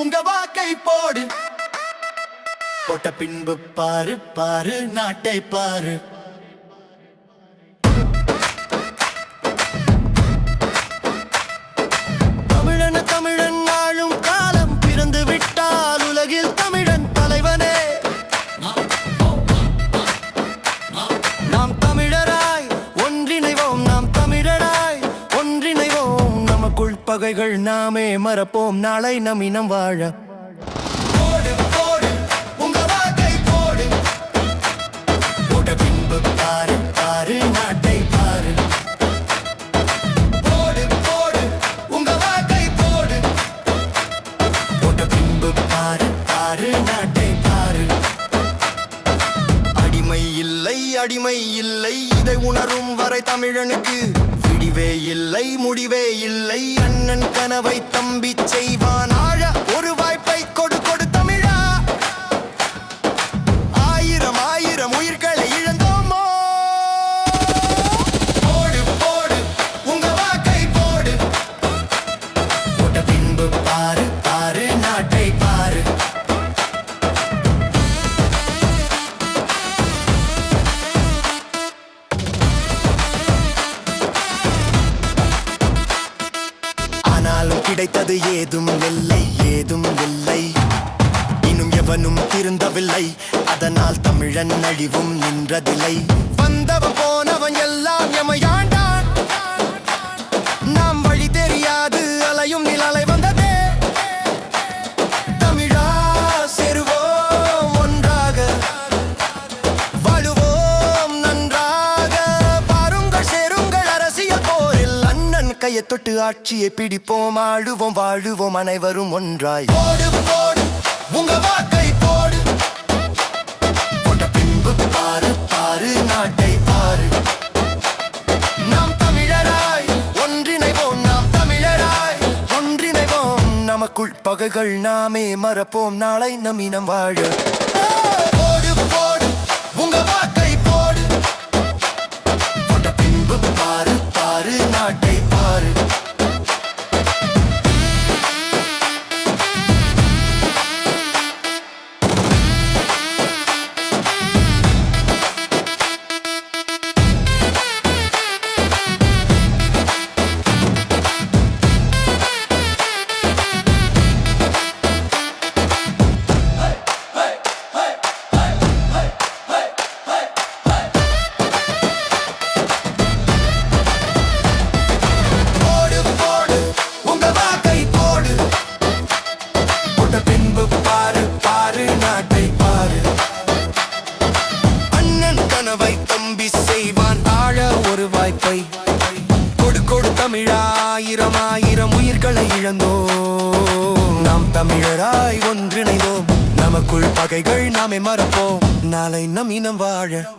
உங்க வாக்கை போடு. போட்ட பின்பு பாரு பாரு நாட்டை பாரு. பகைகள் நாமே மறப்போம். நாளை நம் இனம் வாழ. அடிமை இல்லை. இதை உணரும் வரை தமிழனுக்கு விடிவே இல்லை முடிவே இல்லை. கண்ணன் கனவை தம்பி செய் கிடைத்தது ஏதும் இல்லை ஏதும் இல்லை. இன்னும் எவனும் திருந்தவில்லை. அதனால் தமிழன் அழிவும் நின்றதில்லை. தலையை தொட்டு ஆட்சியை பிடிப்போம் ஆடுவோம் வாழுவோம் அனைவரும் ஒன்றாய். போடு போடு உங்க வாக்கை போடு. போட்ட பின்பு பாரு பாரு நாட்டை பாரு. நாம் தமிழராய் ஒன்றிணைவோம் நாம் தமிழராய். ஒன்றிணைவோம் நமக்குள் பகைகள் நாமே மறப்போம் நாளை நம் இனம் வாழ. தமிழாயிரம் ஆயிரம் உயிர்களை இழந்தோம். நாம் தமிழராய் ஒன்றிணைந்தோம். நமக்குள் பகைகள் நாமே மறப்போம். நாளை நம் இனம் வாழ